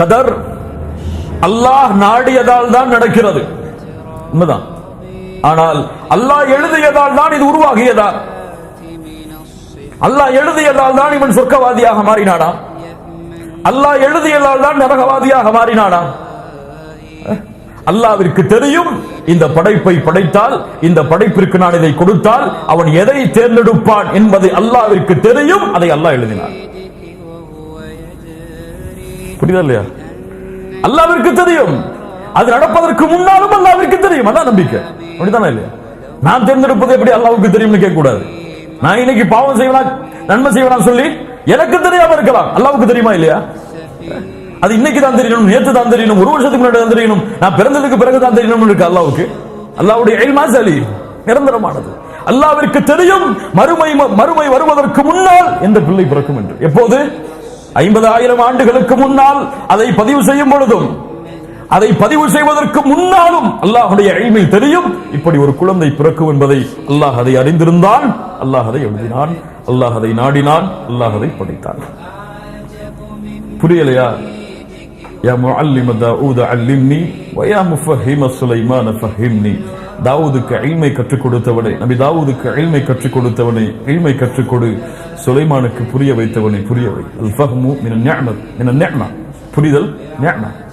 கதர் அல்லாஹ் நாடியதால் தான் நடக்கிறது. உண்மைதான். ஆனால் அல்லாஹ் எழுதியதால் தான் இது உருவாகியதா? அல்லாஹ் எழுதியதால் தான் இவன் சொர்க்கவாதியாக மாறினானா? அல்லாஹ் எழுதியதால் தான் நரகவாதியாக மாறினானா? அல்லாவிற்கு தெரியும் இந்த படைப்பை படைத்தால் இந்த படைப்பிற்கு நான் இதை கொடுத்தால் அவன் எதை தேர்ந்தெடுப்பான் என்பதை அல்லாவிற்கு தெரியும் அதை அல்லாஹ் எழுதினான். புரியுதா இல்லையா? அல்லாவிற்கு தெரியும். அது நடப்பதற்கு முன்னாலும் அல்லாவிற்கு தெரியும். அதான் நம்பிக்கை. அப்படித்தானே இல்லையா? நான் தேர்ந்தெடுப்பது எப்படி அல்லாவுக்கு தெரியும்னு கேட்க கூடாது நான் இன்னைக்கு பாவம் செய்வனா நன்மை செய்வனா சொல்லி எனக்கு தெரியாம இருக்கலாம். அல்லாவுக்கு தெரியுமா இல்லையா? அது இன்னைக்கு தான் தெரியணும் நேத்து தான் தெரியணும் ஒரு வருஷத்துக்கு முன்னாடி தான் தெரியணும். நான் பிறந்ததுக்கு பிறகு தான் தெரியணும் இருக்கு அல்லாவுக்கு. அல்லாவுடைய எல்மா சலி நிரந்தரமானது. அல்லாவிற்கு தெரியும் மறுமை மறுமை வருவதற்கு முன்னால் எந்த பிள்ளை பிறக்கும் என்று. எப்போது? ஐம்பதாயிரம் ஆண்டுகளுக்கு முன்னால் அதை பதிவு செய்யும் பொழுதும் அதை பதிவு செய்வதற்கு முன்னாலும் அல்லாஹுடைய எளிமை தெரியும். இப்படி ஒரு குழந்தை பிறக்கும் என்பதை அல்லாஹ் அதை அறிந்திருந்தான். அல்லாஹ் அதை எழுதினான். அல்லாஹ் அதை நாடினான். அல்லாஹ் அதை படைத்தான். புரியலையா? யா முஅல்லிம தாவூத அல்லிம்னி வயா முஃபஹிம சுலைமான ஃபஹிம்னி. தாவூதுக்கு இல்மை கற்றுக் கொடுத்தவனே நபி தாவூதுக்கு இல்மை கற்றுக் கொடுத்தவனே இல்மை கற்றுக் கொடு. சுலைமானுக்கு புரிய வைத்தவனை புரிய வை. அல் ஃபஹ்மு மின நிஅமத். மின நிஅமா. புரிதல்? நிஅமா.